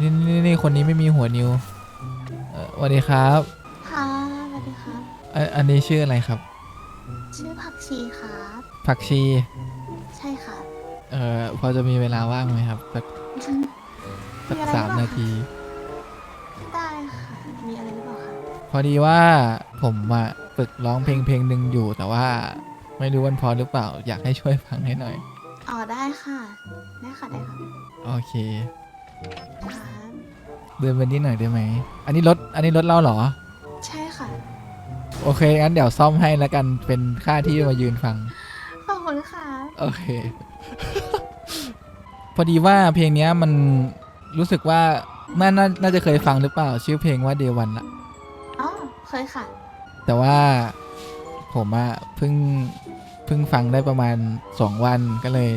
นี่นี่นี่คนนี้ไม่มีหัวนิ้วเอ่อสวัสดีครับค่ะสวัสดีครับ อันอันนี้ชื่ออะไรครับ ชื่อผักชีครับ ผักชี ใช่ค่ะ เอ่อพอจะมีเวลาว่างไหมครับสักสักมีอะไรสามหรือเปล่านาที ได้ค่ะ มีอะไรหรือเปล่าคะพอดีว่าผมอะฝึกร้องเพลงเพลงหนึ่งอยู่ แต่ว่าไม่รู้วันพอหรือเปล่า อยากให้ช่วยฟังให้หน่อย อ๋อได้ค่ะ ได้ค่ะได้ค่ะ โอเคครับ เดินไปนิดหน่อยได้ไหม อันนี้รถ อันนี้รถเล่าเหรอ ใช่ค่ะ โอเค งั้นเดี๋ยวซ่อมให้แล้วกัน เป็นค่าที่มายืนฟัง ขอบคุณค่ะ โอเค พอดีว่าเพลงเนี้ยมันรู้สึกว่าน่านาน่าจะเคยฟังหรือเปล่า ชื่อเพลงว่าเดวันละ อ๋อ เคยค่ะ แต่ว่าผมอะเพิ่งเพิ่งฟังได้ประมาณสองวันก็เลย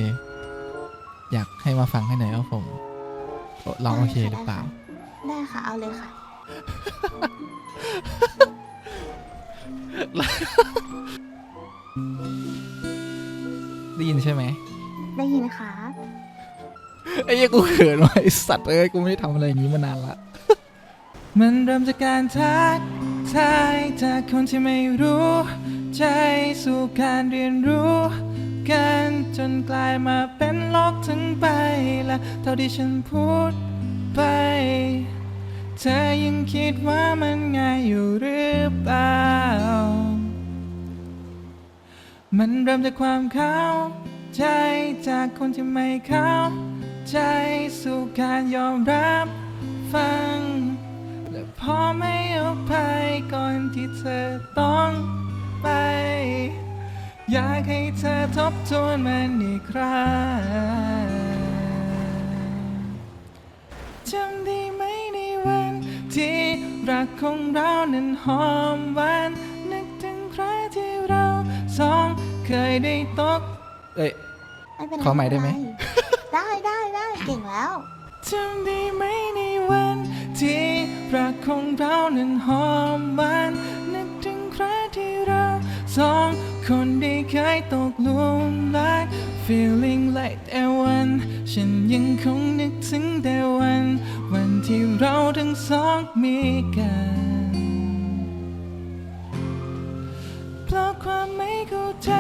อยากให้มาฟังให้หน่อยว่าผม ร้องโอเคหรือเปล่า ได้ค่ะ เอาเลยค่ะ ได้ยินใช่ไหมได้ยินค่ะ ไอ้เหี้ยกูเขินว่ะไอสัตว์เอ้ยกูไม่ได้ทำอะไรอย่างนี้มานานละ มันเริ่มจากการทักทายจากคนที่ไม่รู้ ใจสู่การเรียนรู้ กันจนกลายมาเป็นโลกทั้งใบและเท่าที่ฉันพูดไป เธอยังคิดว่ามันง่ายอยู่หรือเปล่า มันเริ่มจากความเข้าใจจากคนที่ไม่เข้าใจสู่การยอมรับฟัง และพอไม่อภัยก่อนที่เธอต้องไป อยากให้เธอทบทวนมันอีกครั้งจำได้ไหมในวัน ที่รักของเรานั้นหอมหวานนึกถึงครั้งที่เราสองเคยได้ตกเอ้ย ไม่เป็นไรขอใหม่ได้ไหมเป็นรได้ได้ได้เก่งแล้ว จำได้ไหมในวัน ที่รักของเรานั้นหอมหวาน เคยตกหลุมรัก feeling like that one ฉันยังคงนึกถึงแต่วัน วันที่เราทั้งสองมีกัน เพราะความไม่เข้าใจ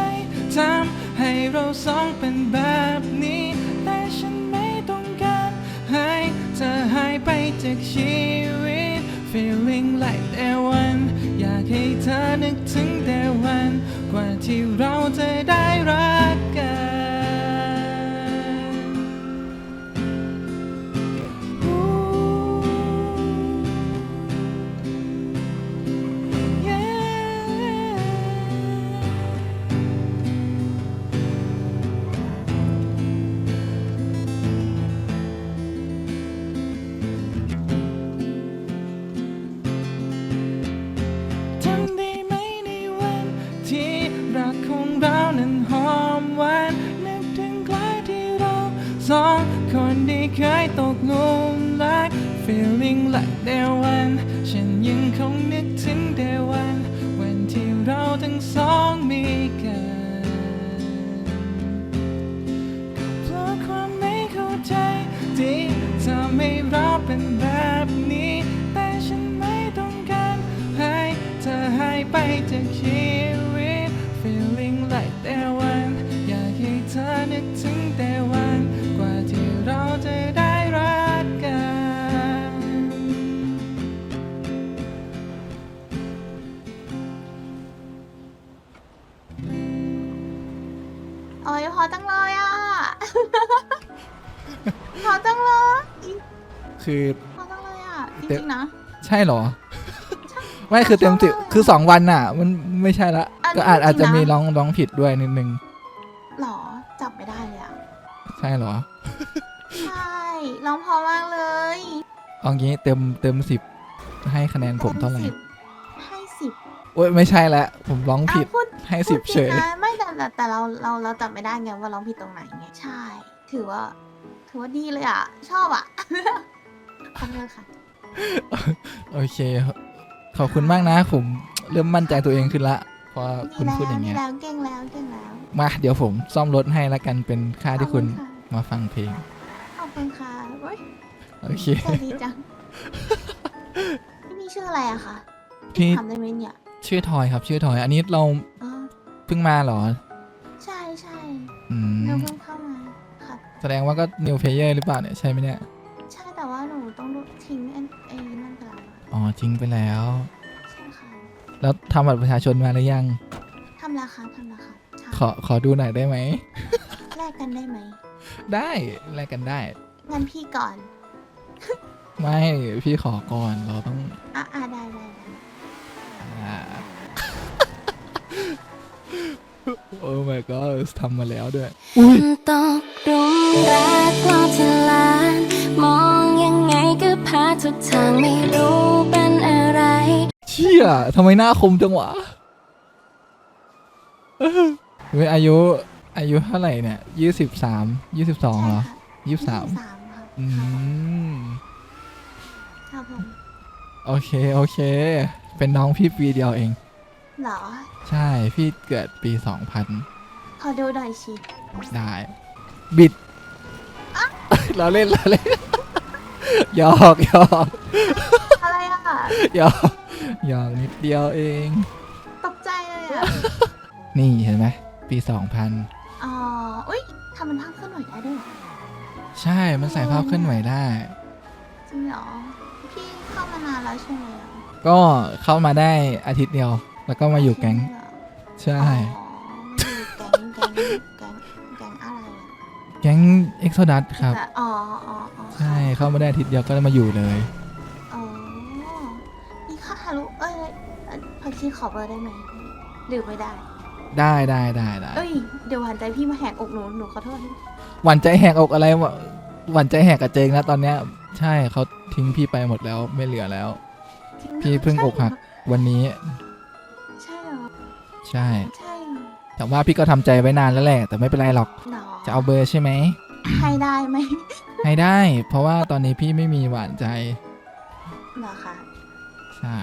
ทำให้เราสองเป็นแบบนี้ แต่ฉันไม่ต้องการให้เธอหายไปจากชีวิต feeling like that one อยากให้เธอนึกถึงแต่วัน ว่าที่เราจะได้รักกัน ไปจากชีวิต feeling like that one อยากให้เธอนึกถึงแต่วันกว่าที่เราจะได้รักกัน โอ้ยพอจังเลยอะ พอจังเลยคือพอจังเลยอะจเต็ริมงๆนะ ใช่เหรอ ไม่คือเต็มสิบคือสองวันน่ะ มันไม่ใช่ละอันนี้ก็อาจจริงๆอาจจะมีนะร้องร้องผิดด้วยนิดนึงหรอจับไม่ได้เลยอะใช่เหรอใช่ร้องเพอมากเลยเอางี้เต็มเต็มสิบให้คะแนนผมเท่าไหร่ต็สิบให้สิบโอ้ยไม่ใช่ละผมร้องผิดอ้าวพูดให้พูสิดบผิดเฉย นะไม่แต่แต่แต่เราเราเราจับไม่ได้ไงว่าร้องผิดตรงไหนไงใช่ ถือว่า ถือว่าดีเลยอะ ชอบอะ ขอบคุณค่ะโอเค ขอบคุณมากนะผมเริ่มมั่นใจตัวเองขึ้นละพอดีคุณแล้วพูดอย่างดีเงี้ย แล้วเก่งแล้วเก่งแล้วมาเดี๋ยวผมซ่อมรถให้ละกันเป็นค่าที่คุณขอบณะมาฟังเพลง ขอบคุณค่ะเว้ยโอเค ใจดีจังพี่นี่ชื่ออะไรอะคะพี่ ถามได้ไหมเนี่ยชื่อทอยครับชื่อทอย อันนี้เราอ๋อเพิ่งมาเหรอใช่ใช่อืมเราเพิ่งเข้ามาครับ แสดงว่าก็ new player หรือเปล่าเนี่ยใช่ไหมเนี่ย ใช่แต่ว่าหนูต้องทิ้งไอ้ อะอ๋อทิ้งไปแล้ว ใช่ค่ะแล้วทำบัตรประชาชนมาหรือยัง ทำราคาทำราคาใช่ขอขอดูหน่อยได้ไหม แลกกันได้ไหมได้แลกกันได้ งั้นพี่ก่อน ไม่พี่ขอก่อนเราต้องอะอะได้ได้ได้อ่า โอ้ my god ทำมาแล้วด้วย ตกหลุมรักรอบที่ลาน มอง ยังไงก็พาทุกทางไม่รู้เป็นอะไรเชี่ยทำไมหน้าคมจังวะเว้ยอายุอายุเท่าไหร่เนี่ยยี่สิบสามยี่สิบสองเหรอยี่สิบสามสามครับอืมครับผมโอเค โอเค เป็นน้องพี่ปีเดียวเอง เหรอ ใช่พี่เกิดปีสองพันขอดูหน่อยชิได้ บิดเราเล่นเราเล่น หยอกหยอกอะไรอะ หยอกหยอกนิดเดียวเอง ตกใจเลยอะ นี่เห็นไหมปีสองพันอ๋อ อุ้ยทำมันภาพเคลื่อนไหวได้ด้วยเหรอใช่มันใส่ภาพเคลื่อนไหวได้ จริงเหรอ พี่เข้ามานานแล้วใช่ไหมอะก็เข้ามาได้อาทิตย์เดียว แล้วก็มาอยู่แก๊งใช่ อ๋อมาอยู่ แก๊งเอ็กโซดัสครับแต่อ๋ออ๋ออ๋อใช่เข้ามาได้อาทิตย์เดียวก็ได้มาอยู่เลย อ๋อมีค่าทะลุเอ้ยเอ้ยพักชีขอเบอร์ได้ไหมหรือไม่ได้ ได้ได้ได้ได้เอ้ย เดี๋ยวหันใจพี่มาแหกอกหนู หนูขอโทษหวั่นใจแหกอกอะไรวะหวั่นใจแหกกับเจงนะตอนเนี้ย ใช่เขาทิ้งพี่ไปหมดแล้วไม่เหลือแล้ว จริงเหรอพี่เพิ่งอกหักวันนี้ ใช่เหรอใช่ ใช่เหรอแต่ว่าพี่ก็ทำใจไว้นานแล้วแหละ แต่ไม่เป็นไรหรอกหรอ จะเอาเบอร์ใช่ไหม ให้ได้ไหมให้ได้ เพราะว่าตอนนี้พี่ไม่มีหวานใจ เหรอคะใช่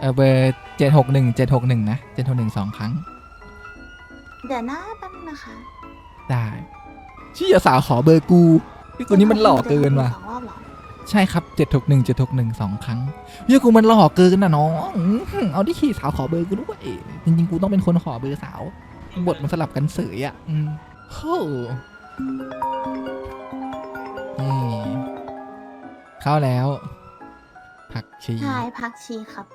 เออเบอร์เจ็ดหกหนึ่งเจ็ดหกหนึ่งนะเจ็ดหกหนึ่งสองครั้ง เดี๋ยวหน้าแป๊บนึงนะคะได้ชี่ยสาวขอเบอร์กูพี่คนนี้มันหล่อเกินว่ะ สองรอบเหรอใช่ครับเจ็ดหกหนึ่งเจ็ดหกหนึ่งสองครั้งเฮ้ยกูมันหล่อเกินนะน้องอื้อหือเอาที่ขี่สาวขอเบอร์กูด้วยจริงๆกูต้องเป็นคนขอเบอร์สาว บทมันสลับกันเสยอะอืม โหนี่เข้าแล้ว ผักชี ใช่พักชีครับ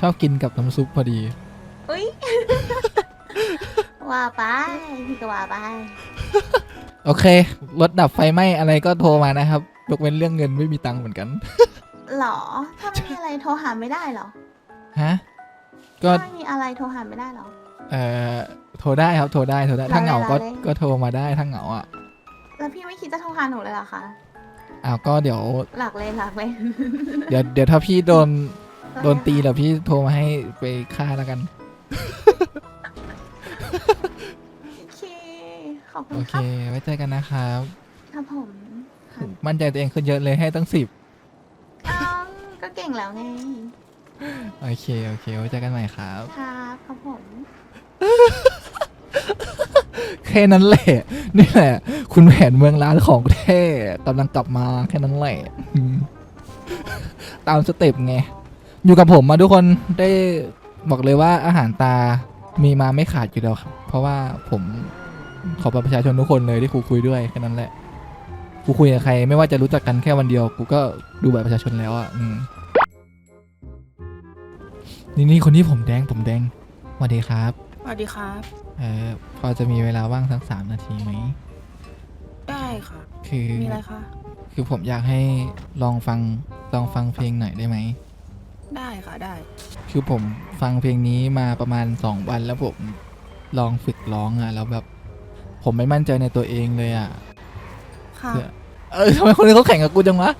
ชอบกินกับน้ำซุปพอดี อุ้ย ว่าไปพี่ก็ว่าไปโอเค รถดับไฟไหม้อะไรก็โทรมานะครับ ยกเว้นเรื่องเงินไม่มีตังค์เหมือนกัน หรอ ถ้าไม่มีอะไรโทรหาไม่ได้เหรอ ฮะ ก็ถ้าไม่มีอะไรโทรหาไม่ได้เหรอ เอ่อโทรได้ครับโทรได้โทรได้ถ้าเหงาก็รอเลยก็โทรมาได้ถ้าเหงาอะแล้วพี่ไม่คิดจะโทรหาหนูเลยเหรอคะ อ้าวก็เดี๋ยวหลักเลยหลักเลยเดี๋ยวเดี๋ยวถ้าพี่โดนโดนตีเดี๋ยวพี่โทรมาให้ไปฆ่าแล้วกัน โอเค ขอบคุโอณเคครับไว้เจอกันนะครับครับผมครับมั่นใจตัวเองขึ้นเยอะเลยให้ตั้งสิบอ้าวก็เก่งแล้วไง โอเคโอเคไว้เจอกันใหม่ครับ ครับครับผม แค่นั้นแหละ นี่แหละ คุณแผนเมืองร้านของแท้กำลังกลับมาแค่นั้นแหละ ตามสเต็ปไง อยู่กับผมมาทุกคนได้บอกเลยว่าอาหารตามีมาไม่ขาดอยู่แล้วครับ เพราะว่าผมขอบัตรประชาชนทุกคนเลยที่ครูคุยด้วยแค่นั้นแหละกูคุยกับใครไม่ว่าจะรู้จักกันแค่วันเดียวกูก็ดูบัตรประชาชนแล้วอะอืมนี่นี่คนนี้ผมแดงผมแดงสวัสดีครับ สวัสดีครับ เออพอจะมีเวลาว่างสักสามนาทีไหม ได้ค่ะ คือ มีอะไรคะ คือผมอยากให้ลองฟัง ลองฟังเพลงหน่อยได้ไหม ได้ค่ะได้ คือผมฟังเพลงนี้มาประมาณสองวันแล้วผมลองฝึกร้องอะ แล้วแบบ ผมไม่มั่นใจในตัวเองเลยอะ ค่ะเพื่อเออทำไมคนนี้เขาแข่งกับกูจังวะ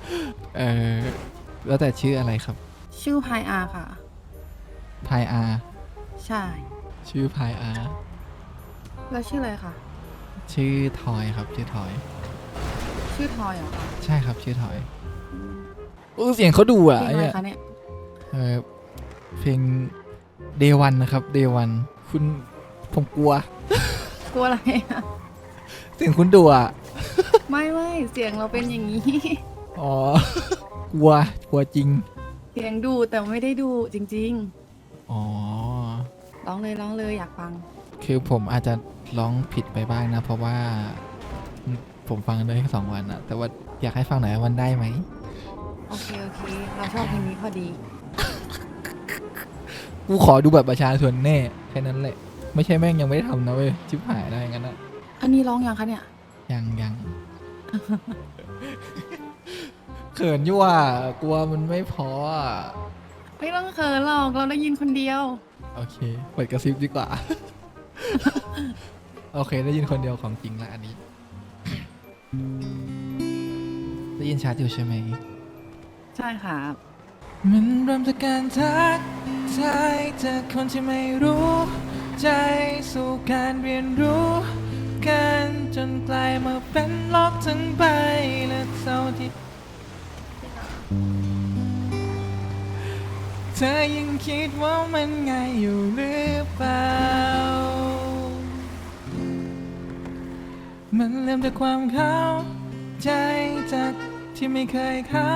เออแล้วแต่ชื่ออะไรครับชื่อพายอาค่ะ พายอา ใช่ ชื่อพายอาแล้วชื่ออะไรคะ ชื่อทอยครับ ชื่อทอย ชื่อทอยเหรอคะใช่ครับชื่อทอยอืมอู้เสียงเขาดูอะเพลไอ้งอะไรเนี่ยคะเนี่ยเออเพลง day one นะครับ day one คุณผมกลัวกลัวอะไรอะเสียงคุณดูอะไม่ไม่เสียงเราเป็นอย่างนี้ อ๋อ กลัวกลัวจริง เสียงดูแต่ไม่ได้ดูจริง อ๋อๆ ร้องเลยร้องเลยอยากฟัง คือผมอาจจะร้องผิดไปบ้างนะ เพราะว่าผมฟังได้แค่สองวันอะแต่ว่าอยากให้ฟังหน่อยว่ามันได้ไหม โอเคโอเค เราชอบเพลงนี้พอดี กูขอดูบัตรประชาชนแน่แค่นั้นแหละ ไม่ใช่แม่งยังไม่ได้ทำนะเว้ยชิบหายได้งั้นนะอันนี้ร้องยังคะเนี่ย ยังยัง เขินอยู่อะกลัวมันไม่พออะไม่ต้องเขินหรอกเราได้ยินคนเดียว โอเค เปิดกระซิบดีกว่า โอเค ได้ยินคนเดียวของจริงละอันนี้ ได้ยินชัดอยู่ใช่ไหม ใช่ค่ะมันเริ่มจากการทักทายจากคนที่ไม่รู้ ใจสู่การเรียนรู้ กันจนกลายมาเป็นโลกทั้งใบและเศร้าที่ เธอยังคิดว่ามันง่ายอยู่หรือเปล่า มันเริ่มจากความเข้า ใจจากที่ไม่เคยเข้า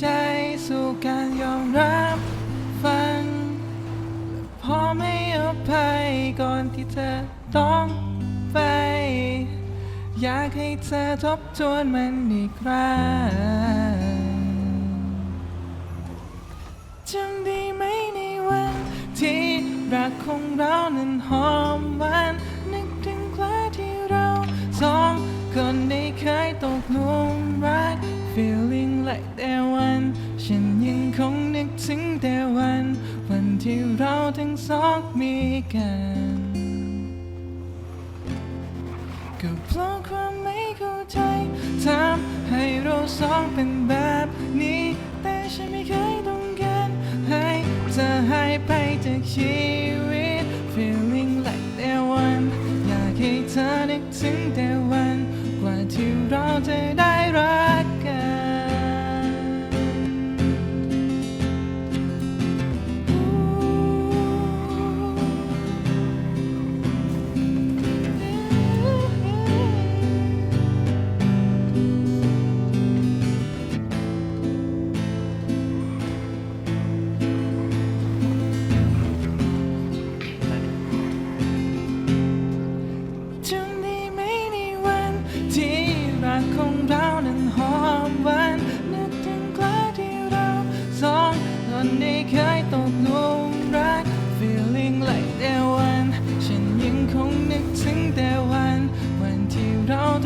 ใจสู่การยอมรับฟังพอไม่อภัยก่อนที่เธอต้องไป อยากให้เธอทบทวนมันอีกครั้ง จำได้ไหมในวันที่รักของเรานั้นหอมหวานนึกถึงคราที่เราสองคนได้เคยตกหลุมรัก feeling like that one ฉันยังคงนึกถึงแต่วัน วันที่เราทั้งสองมีกันก็เพราะความไม่เข้าใจทำให้เราสองเป็นแบบนี้ แต่ฉันไม่เคยต้อง ธอหายไปจากชีวิต feeling like that one อยากให้เธอนึกถึงแต่วัน กว่าที่เราจะได้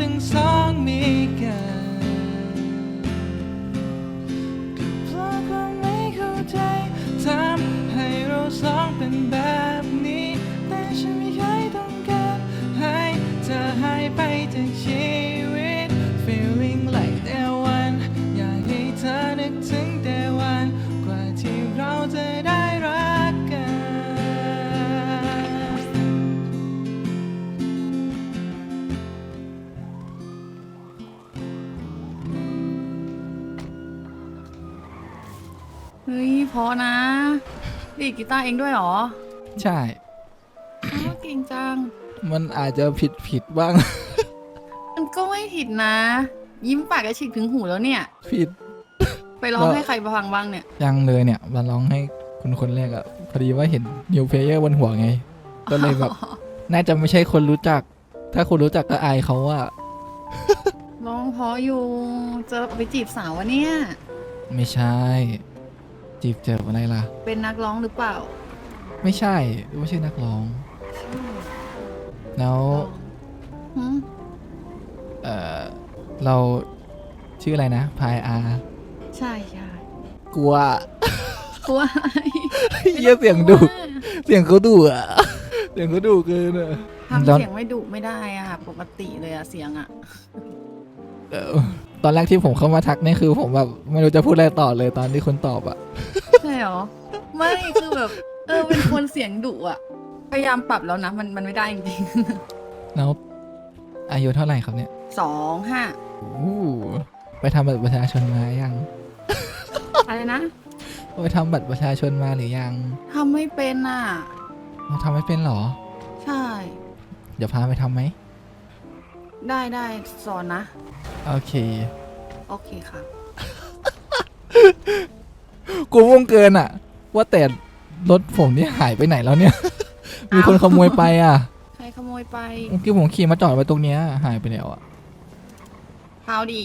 เร เฮ้ยเพอนะ ดีดกีตาร์เองด้วยเหรอใช่ อ้าวเก่งจัง มันอาจจะผิดผิดบ้าง มันก็ไม่ผิดนะ ยิ้มปากกระฉิกถึงหูแล้วเนี่ย ผิด ไปร้องแล้วให้ใครฟังบ้างเนี่ย ยังเลยเนี่ยมาร้องให้คนคนแรกอะพอดีว่าเห็นนิวเพลเยอร์บนหัวไง ก็เลยแบบ น่าจะไม่ใช่คนรู้จัก ถ้าคนรู้จักก็อายเขาว่า ร้องเพออยู่ จะไปจีบสาววะเนี่ย ไม่ใช่ จีบเจออะไรล่ะ เป็นนักร้องหรือเปล่าไม่ใช่ไม่ใช่นักร้อง แล้วหืมเออเราชื่ออะไรนะพายอาใช่ใช่กลัวกลัวอะไรเยี่ยเสียงดุเสียงเขาดุอะเสียงเขาดุเกินอะทำแล้วเสียงไม่ดุไม่ได้อะค่ะ ปกติเลยอะเสียงอะเออ ตอนแรกที่ผมเข้ามาทักนี่คือผมแบบไม่รู้จะพูดอะไรต่อเลยตอนที่คนตอบอะใช่เหรอ ไม่คือแบบ เออเป็นคนเสียงดุอะพยายามปรับแล้วนะ มันมันไม่ได้จริงแล้วอายุเท่าไหร่ครับเนี่ยๆ สองห้าอู้ไปทำบัตรประชาชนมายังอะไรนะไปทำบัตรประชาชนมาหรือยังทำไม่เป็นอะเราทำไม่เป็นเหรอ ใช่ เดี๋ยวพาไปทำไหม ได้ได้สอนนะ โอเค โอเคค่ะ กูม่วงเกินอะ ว่าแต่รถผมนี่หายไปไหนแล้วเนี่ย มีคนขโมยไปอะใครขโมยไปเมื่อกี้ผมขี่มาจอดไว้ตรงเนี้ยหายไปแล้วอะ พาวดี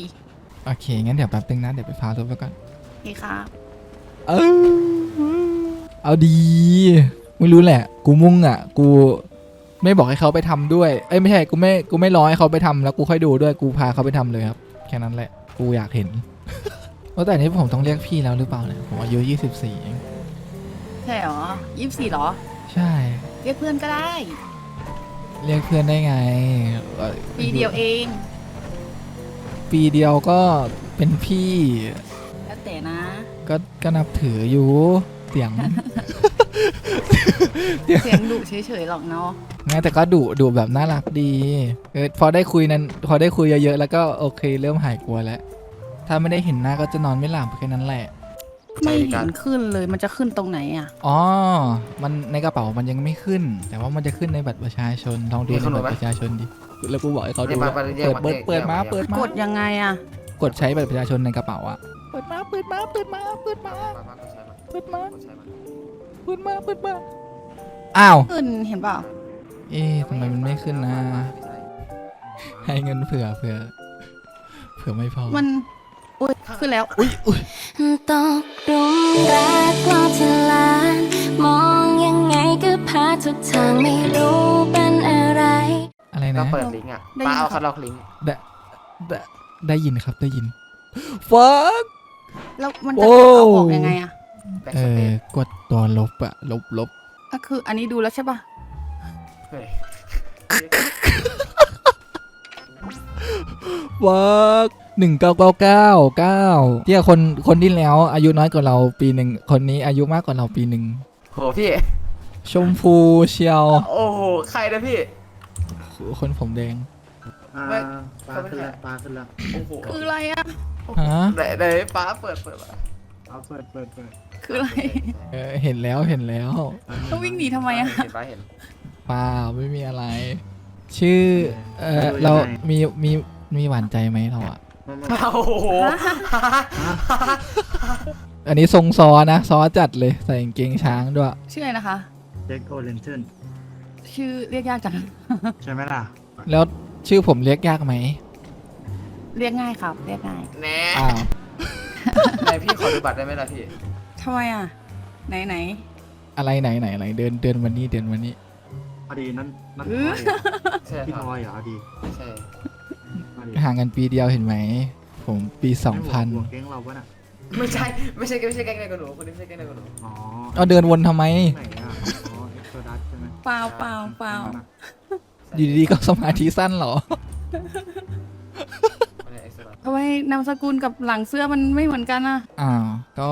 โอเค งั้นเดี๋ยวแป๊บนึงนะ เดี๋ยวไปพารถไปก่อน โอเคครับเออเอาดี ไม่รู้แหละ กูมุ่งอะ กู ไม่บอกให้เขาไปทำด้วย เอ้ยไม่ใช่กูไม่กูไม่รอให้เขาไปทำแล้วกูค่อยดูด้วยกูพาเขาไปทำเลยครับ แค่นั้นแหละ กูอยากเห็นว่าแต่นี้ผมต้องเรียกพี่แล้วหรือเปล่าเนี่ยผมอายุ24เองใช่เหรอยี่สิบสี่หรอ ใช่ เรียกเพื่อนก็ได้ เรียกเพื่อนได้ไงอ่อปีเดียวเอง ปีเดียวก็เป็นพี่แล้วแต่นะ ก็ก็นับถืออยู่เสียง เสียงดุเฉยๆหรอกเนาะ งั้นแต่ก็ดุดุแบบน่ารักดีเออพอได้คุยนั้นพอได้คุยเยอะๆแล้วก็โอเค เริ่มหายกลัวแล้ว ถ้าไม่ได้เห็นหน้าก็จะนอนไม่หลับแค่นั้นแหละไม่เห็นขึ้นเลยมันจะขึ้นตรงไหนอะ อ๋อ มันในกระเป๋ามันยังไม่ขึ้น แต่ว่ามันจะขึ้นในบัตรประชาชนลองดูในบัตรประชาชนดิแล้วกูบอกให้เขาดูว่าเปิดเปิดเปิดมาเปิดมากดยังไงอะ กดใช้บัตรประชาชนในกระเป๋าอะเปิดมาเปิดมาเปิดมาเปิดมาเปิดมาเปิดมาเปิดมาอ้าวขึ้นเห็นเปล่า เอ๊ะทำไมมันไม่ขึ้นนะ ให้เงินเผื่อเผื่อเผื่อไม่พอ มันอุ้ยขึ้นแล้ว อุ้ยอุ้ยตกหลุมรักรอบที่ลานมองยังไงก็พาทุกทางไม่รู้เป็นอะไร อะไรก็นะ เปิดลิงก์อะได้ป้ายินเอาครัคับดล็อกลิงก์ได้ได้ได้ยินครับได้ยินฟังแล้วมันโอ้จะเอาออกยังไงอะแบ็กเอสเปอซกดตัวลบอะลบลบก็คืออันนี้ดูแล้วใช่ป่ะ เฮ้ยฟังหนึ่งเก้าเก้าเก้าเก้าที่คนคนที่แล้ว อายุน้อยกว่าเราปีหนึ่งคนนี้อายุมากกว่าเราปีหนึ่งโหพี่ ชมพูเชียวโอ้โหใครนะพี่ คนผมแดงอ่าไม่ ปลาขึ้นแล้วปลาขึ้นแล้วโอ้โหคืออะไรอะฮะไหนไหนป้าเปิดเปิดมาเอาเปิดเปิดเปิดคืออะไรเออเห็นแล้วเห็นแล้ว ต้องวิ่งหนีทำไมอะเห็นป้าเห็น เปล่าไม่มีอะไร ชื่อเออเรามีมีมีหวานใจไหมเราอะมามาโอ้โหอันนี้ทรงซอนะซอจัดเลยใส่กางเกงช้างด้วยชื่ออะไรนะคะ เด็กโอเลนเทนชื่อเรียกยากจัง ใช่ไหมล่ะ แล้วชื่อผมเรียกยากไหม เรียกง่ายครับ เรียกง่ายแน่อ้าวไหนพี่ขอดูบัตรได้ไหมล่ะพี่ทำไมอะ ไหนไหนอะไรไหนไหนไหนเดินเดินวันนี้เดินวันนี้พ อดีนั่นนั่นอื้ทออยเหรอใช่พี่คทรับอยเหรอดีใช่พอดีห่างกันปีเดียวเห็นไหม ผมปีสองพันหัวเก้งเราปะน่ะไม่ใช่ ไม่ใช่ไม่ใช่แก๊งเดียวกับหนูคนนี้ไม่ใช่แก๊งเดียวกับหนูอ๋อเอาเดินวนทำไม ไหนอะอ๋อเอ็กโซดัสใช่ไหมเปล่าเปล่าเปล่าอยู่ดีๆก็สมาธิสั้นเหรอไม่ได้เอ็กซ์ตร้าทำไมนามสกุลกับหลังเสื้อมันไม่เหมือนกันอะ อ้าว ก็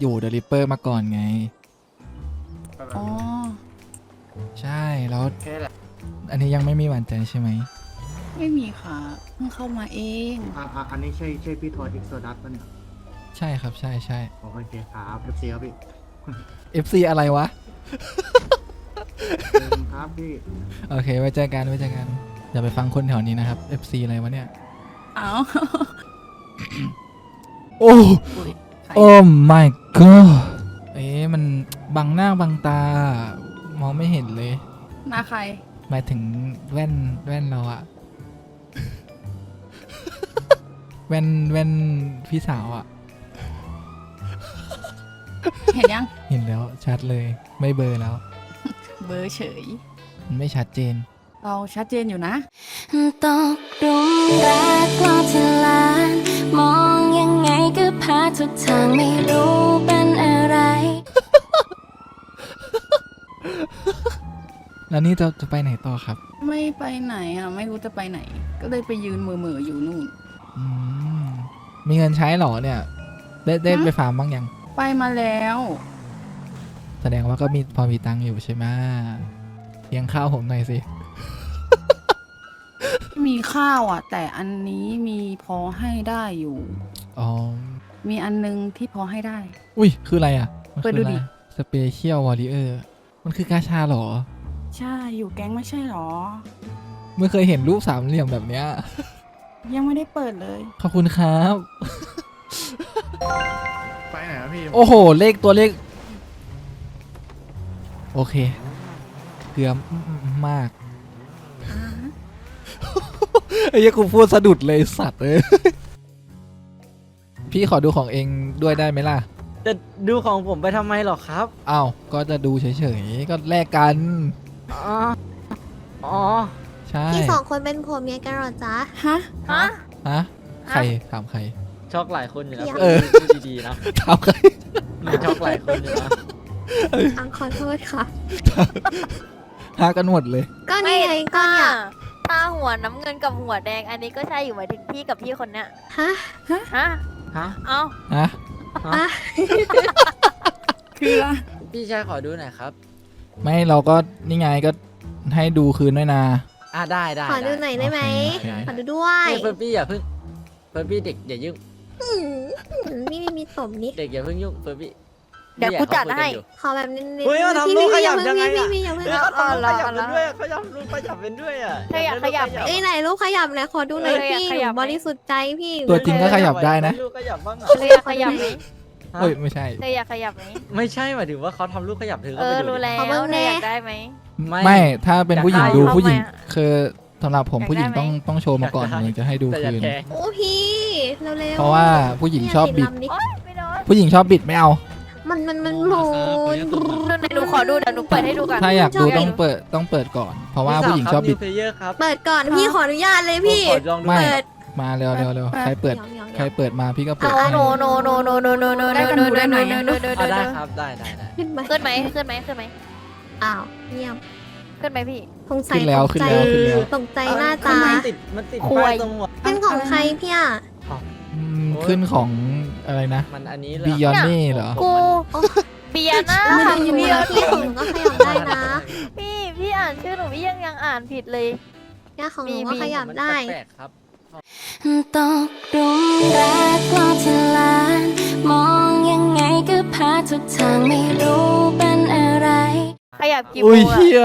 อยู่เดลิเปอร์มาก่อนไงอ๋อใช่ แล้วแค่นั้นแหละอันนี้ยังไม่มีหวานใจใช่ไหมไม่มีค่ะเพิ่งเข้ามาเอง อ่าอ่าอันนี้ใช่ใช่พี่ทอยเอ็กโซดัสปะเนี่ยใช่ครับใช่ใช่โอเคครับเอฟซีครับพี่ FC อะไรวะเชิญครับพี่ โอเค ไว้เจอกันไว้เจอกันอย่าไปฟังคนแถวนี้นะครับ FC อะไรวะเนี่ย เอ้าโอ้อุ๊ยใครโอ้ my god เอ๊ะมันบังหน้าบังตา มองไม่เห็นเลย หน้าใคร หมายถึงแว่นแว่นเราอะแว่นแว่นพี่สาวอะเห็นยัง เห็นแล้วชัดเลย ไม่เบลอร์แล้ว เบอร์เฉย มันไม่ชัดเจน เราชัดเจนอยู่นะ ตกหลุมรักรอบที่ลาน มองยังไงก็พาทุกทางไม่รู้เป็นอะไร แล้วนี่จะจะไปไหนต่อครับ ไม่ไปไหนอะ ไม่รู้จะไปไหน ก็เลยไปยืนมือมือๆอยู่นู่น อืมมีเงินใช้เหรอเนี่ย ได้ได้ฮะไปฟาร์มบ้างยัง ไปมาแล้ว แสดงว่าก็มีพอมีตังค์อยู่ใช่ไหมเลี้ยงข้าวผมหน่อยสิ มีข้าวอะ แต่อันนี้มีพอให้ได้อยู่ อ๋อ มีอันนึงที่พอให้ได้ อุ้ย คืออะไรอะ มันเปิดคือดูอะไรดิสเปเชียลวอริเออร์ มันคือกาชาเหรอ ใช่อยู่แก๊งไม่ใช่หรอ ไม่เคยเห็นรูปสามเหลี่ยมแบบเนี้ย ยังไม่ได้เปิดเลย ขอบคุณครับ ไปไหนครับพี่โอ้โห เลขตัวเลข โอเค เกลือมาก ไอ้เหี้ยังกูพูดสะดุดเลยสัตว์เลย พี่ขอดูของเองด้วยได้ไหมล่ะ จะดูของผมไปทำไมหรอครับ อ้าว ก็จะดูเฉยๆ ก็แลกกัน อ๋อ อ๋อ ใช่พี่สองคนเป็นผัวเมียกันเหรอจ๊ะ ฮะ ฮะ ฮะใครถามใคร ช็อกหลายคนอยู่นะเออ พูดดีๆนะถามใครมีช็อกหลายคนอยู่นะอังขอโทษค่ะ หากันหมดเลย ก็นี่ไงก็อยากตาหัวน้ำเงินกับหัวแดง อันนี้ก็ใช่อยู่หมายถึงพี่กับพี่คนเนี้ยฮะ ฮะฮะ เอ้าฮะอะคือละพี่ชายขอดูหน่อยครับ ไม่เราก็นี่ไงก็ให้ดูคืนด้วยนะ อะได้ได้ขอดูหน่อยได้ไหมโอเค ขอดูด้วยเฮ้ยเฟิร์นพี่อย่าเพิ่งเฟิร์นพี่เด็กอย่ายุ่งอืมนี่มีตบนี่เด็กอย่าเพิ่งยุ่งเฟิร์นพี่เดี๋ยวกูจัดให้ ขอแบบนี้เฮ้ยมาทำลูกขยับยังไงพี่อะ พี่อย่าเพิ่งเฮ้ยอย่าเขาเพิ่งทำลูกขยับเป็นด้วยเขาทำลูกขยับเป็นด้วยอะขยับขยับ เอ้ยไหนรูปขยับเลยขอดูหน่อยเออพี่ขยับไหม บริสุทธิ์ใจพี่ตัวจริงก็ขยับได้นะ ลูกขยับบ้างอะเธออยากขยับไหม เอ้ยไม่ใช่ เธออยากขยับไหมไม่ใช่หมายถึงว่าเขาทำลูกขยับเธอเอก็ไปอดูรู้ดิแล้วขอเบิ่งเธแน่ออยากได้ไหม ไม่ ไม่ถ้าเป็นผู้หญิงอยากได้ดูอยู่ผู้หญิงทำไมอะคือสำหรับผมอยากผู้หญิงได้ไหมต้องต้องโชว์มาก่อนอยากได้ ถึงจะให้ดูแต่อย่าคืน แทงโอ้พี่เร็วๆเพราะว่าผู้หญิงชอบบิด เนี่ยติลำดิโอ๊ยไม่โดนผู้หญิงชอบบิดไม่เอา มันมันมันโหลดดูหน่อยหนูขอดูเดี๋ยวหนูเปิดให้ดูก่อนถ้าอยากดูชอบบิดต้องเปิดต้องเปิดก่อน เพราะว่าผู้หญิงชอบบิดเพลเยอร์ครับเปิดก่อนพี่ขออนุญาตเลยพี่ขอลองดูไม่ เปิด มาเร็วเร็วเร็วใครเปิดหยองๆๆใครเปิดมาพี่ก็เปิดโนให้โนโนโนโนโนโนโนได้กันดูได้ไหมอะอะได้ครับได้ได้ได้ขึ้นไปขึ้นไหมขึ้นไหมขึ้นไหมอ้าวเงียบขึ้นไหมพี่สงสัยขึ้นแล้วตกขึ้นใจแล้วขึ้นแล้วตกใจหน้าตามันติดมันติดควยป้ายตรงหัวเป็นของใครพี่อะอืมขึ้นของอะไรนะมันอันนี้เหรบิยอนนี่เหรอกูเบียร์นะแล้วของหนูเบียอะร์พี่ของหนูก็ขยับได้นะ พี่พี่อ่านชื่อหนูพี่ยังยังอ่านผิดเลยเนี่ยของหนูมีก็ขยับได้มันแปลกๆครับ ตกหลุมรักรอบที่ลาน มองยังไงก็พาทุกทางไม่รู้เป็นอะไร ขยับกี่โมอุ้ยงอะเฮีย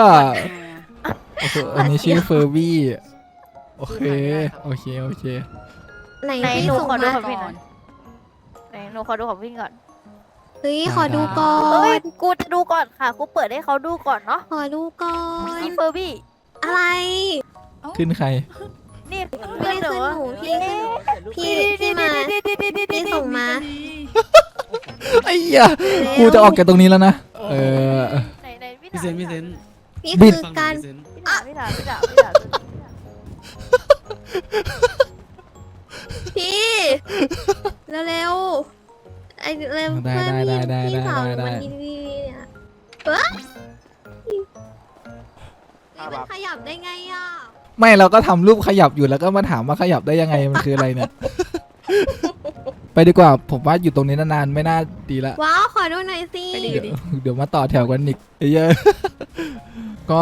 โอ้โหอันนี้ชื่อเฟอร์บี้ โอเค โอเค โอเค ไหนไหนพี่หนูส่งขอดูมาของพี่หน่อยไหนหนูขอดูของพี่ก่อนเฮ้ยขอดูก่อเอ้ยนกูดูก่อนค่ะ กูเปิดให้เขาดูก่อนเนาะขอดูก่อน พี่เฟอร์บี้อะไร ขึ้นใคร นี่ไม่ได้ขึ้นหนูพี่ขึ้นพี่พี่มา พี่ส่งมา ไอ้เหี้ยกูจะออกจากตรงนี้แล้วนะ เออ ไหนไหนพี่พี่ถามเซนพี่เซนนี่บิด คือการพี่ถามพี่ถามพี่ถามพี่ถามพี่เร็วๆไอ้เร็วได้เพื่อนได้พี่ได้พี่ได้สาวได้ได้ มันดีๆเนี่ยเอ้ยนี่มันขยับได้ไงอะ ไม่เราก็ทำรูปขยับอยู่แล้วก็มาถามว่าขยับได้ยังไงมันคืออะไรเนี่ย ไปดีกว่าผมว่าอยู่ตรงนี้นานๆไม่น่าดีละ ว้าว ขอดูหน่อยสิไปดิเดี๋ยวเดี๋ยวมาต่อแถวกันอีกเยอะ ก็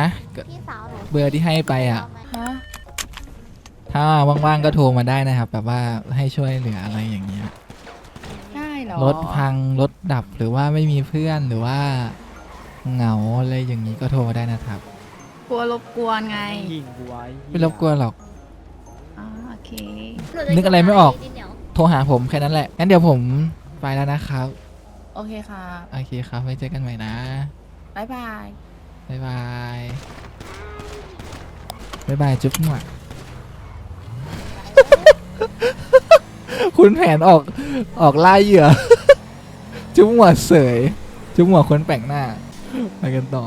นะก็พี่สาวหนูเบอร์ที่ให้ไปอะ ฮะถ้าว่างๆก็โทรมาได้นะครับ แบบว่าให้ช่วยเหลืออะไรอย่างเงี้ยได้เหรอรถพังรถดับหรือว่าไม่มีเพื่อนหรือว่าเหงาอะไรอย่างนี้ก็โทรมาได้นะครับ กลัวรบกวนไงยิงไว้ไม่รบกวนหรอก อ๋อโอเค นึกอะไรไม่ออก โทรหาผมแค่นั้นแหละงั้นเดี๋ยวผมไปแล้วนะครับโอเคค่ะโอเคครับไว้เจอกันใหม่นะบ๊ายบาย บ๊ายบายบ๊ายบายจุ๊บหน่อยคุณแผนออกออกล่าเหยื่อ จุ๊บหัวเสย จุ๊บหัวคนแปลกหน้าไปกันต่อ